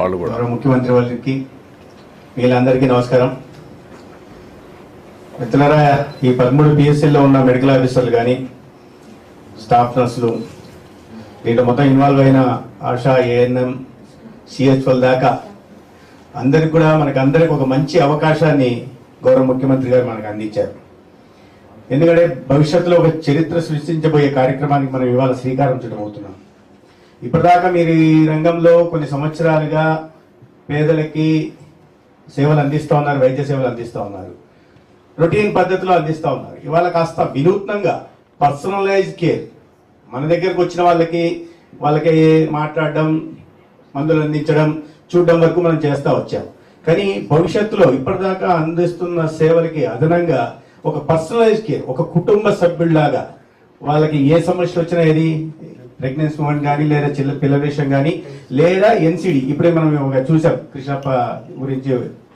వాళ్ళు కూడా. ముఖ్యమంత్రి వారికి వీళ్ళందరికీ నమస్కారం. మిత్రులరా ఈ పదమూడు పిఎస్సీల్లో ఉన్న మెడికల్ ఆఫీసర్లు కానీ స్టాఫ్ నర్సులు దీంట్లో మొత్తం ఇన్వాల్వ్ అయిన ఆశా ఏఎన్ఎం సిహెచ్ఎల్ దాకా అందరికి కూడా మనకు అందరికి ఒక మంచి అవకాశాన్ని గౌరవ ముఖ్యమంత్రి గారు మనకు అందించారు. ఎందుకంటే భవిష్యత్తులో ఒక చరిత్ర సృష్టించబోయే కార్యక్రమానికి మనం ఇవాళ శ్రీకారం చుట్టబోతున్నాం. ఇప్పటిదాకా మీరు ఈ రంగంలో కొన్ని సంవత్సరాలుగా పేదలకి సేవలు అందిస్తూ ఉన్నారు వైద్య సేవలు అందిస్తూ ఉన్నారు. రొటీన్ పద్ధతిలో అందిస్తూ ఉన్నారు. ఇవాళ కాస్త వినూత్నంగా పర్సనలైజ్ కేర్. మన దగ్గరకు వచ్చిన వాళ్ళకి వాళ్ళకి మాట్లాడడం మందులు అందించడం చూడడం వరకు మనం చేస్తూ వచ్చాం. కానీ భవిష్యత్తులో ఇప్పటిదాకా అందిస్తున్న సేవలకి అదనంగా ఒక పర్సనలైజ్ కేర్ ఒక కుటుంబ సభ్యుడిలాగా వాళ్ళకి ఏ సమస్య వచ్చినా ఏది ప్రెగ్నెన్స్ మూమెంట్ కానీ లేదా చిల్ల పిల్ల విషయం కానీ లేదా ఎన్సిడి. ఇప్పుడే మనం చూసాం కృష్ణప్ప గురించి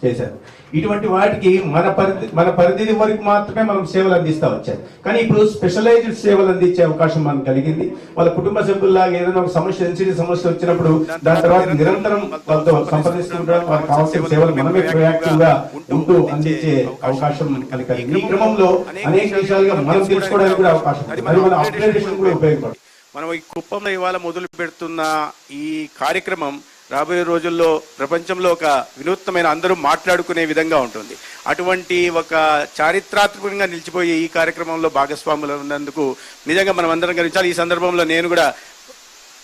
చేశారు. ఇటువంటి వాటికి మన పరిధి మన పరిధి వరకు మాత్రమే మనం సేవలు అందిస్తా వచ్చారు కానీ ఇప్పుడు స్పెషలైజ్డ్ సేవలు అందించే అవకాశం మనకు కలిగింది. వాళ్ళ కుటుంబ సభ్యుల్లాగా ఏదైనా ఒక సమస్య ఎన్సిడి సమస్య వచ్చినప్పుడు దాని తర్వాత నిరంతరం వాళ్ళతో సంప్రదిస్తుంటాం వాళ్ళకి కావాల్సిన సేవలు మనమే ప్రయాక్టివ్గా ఉంటూ అందించే అవకాశం మనకి కలిగింది. ఈ క్రమంలో అనేక విషయాలుగా మనం తెలుసుకోవడానికి కూడా అవకాశం మరి మన అప్గ్రేడేషన్ కూడా ఉపయోగపడుతుంది. మనం ఈ కుప్పంలో ఇవాళ మొదలు పెడుతున్న ఈ కార్యక్రమం రాబోయే రోజుల్లో ప్రపంచంలో ఒక వినూత్నమైన అందరూ మాట్లాడుకునే విధంగా ఉంటుంది. అటువంటి ఒక చారిత్రాత్మకంగా నిలిచిపోయే ఈ కార్యక్రమంలో భాగస్వాములు ఉన్నందుకు నిజంగా మనం అందరం గమనించాలి. ఈ సందర్భంలో నేను కూడా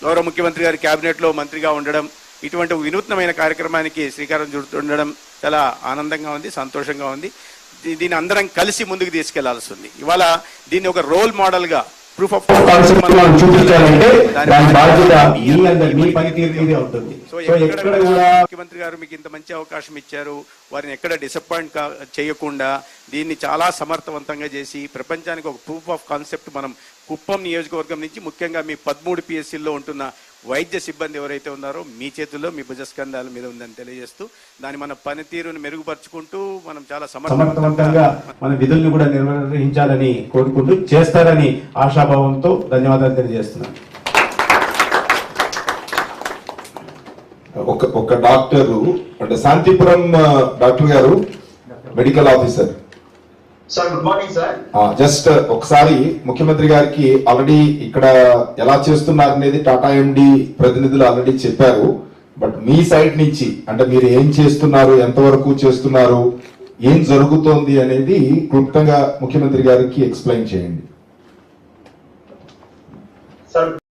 గౌరవ ముఖ్యమంత్రి గారి క్యాబినెట్లో మంత్రిగా ఉండడం ఇటువంటి వినూత్నమైన కార్యక్రమానికి శ్రీకారం చుడుతుండడం చాలా ఆనందంగా ఉంది సంతోషంగా ఉంది. దీన్ని అందరం కలిసి ముందుకు తీసుకెళ్ళాల్సి ఉంది. ఇవాళ దీన్ని ఒక రోల్ మోడల్గా ప్రూఫ్ ఆఫ్ కాన్సెప్ట్ మనం చూపించాలంటే దాని బాధ్యత మీ అందరి మీ పనితీరు మీదే ఉంటుంది. సో ఎక్కడ ఎక్కడ కూడా కూడా ముఖ్యమంత్రి గారు మీకు ఇంత మంచి అవకాశం ఇచ్చారు. వారిని ఎక్కడ డిసప్పాయింట్ చేయకుండా దీన్ని చాలా సమర్థవంతంగా చేసి ప్రపంచానికి ఒక ప్రూఫ్ ఆఫ్ కాన్సెప్ట్ మనం కుప్పం నియోజకవర్గం నుంచి ముఖ్యంగా మీ పదమూడు పిఎస్సీల్లో ఉంటున్న వైద్య సిబ్బంది ఎవరైతే ఉన్నారో మీ చేతుల్లో మీ భుజస్కంధాల మీద ఉందని తెలియజేస్తూ దాని మన పనితీరుని మెరుగుపరుచుకుంటూ మనం చాలా సమర్థవంతంగా మన విధుల్ని కూడా నిర్వహించాలని కోరుకుంటూ చేస్తారని ఆశాభావంతో ధన్యవాదాలు తెలియజేస్తున్నాను. ఒక ఒక డాక్టరు అంటే శాంతిపురం డాక్టర్ గారు medical officer. Sir good morning sir just ఒకసారి ముఖ్యమంత్రి గారికి ఆల్రెడీ ఇక్కడ ఎలా చేస్తున్నారు అనేది టాటా ఎండి ప్రతినిధులు ఆల్రెడీ చెప్పారు. బట్ మీ సైడ్ నుంచి అంటే మీరు ఏం చేస్తున్నారు ఎంతవరకు చేస్తున్నారు ఏం జరుగుతోంది అనేది క్లుప్తంగా ముఖ్యమంత్రి గారికి ఎక్స్ప్లెయిన్ చేయండి.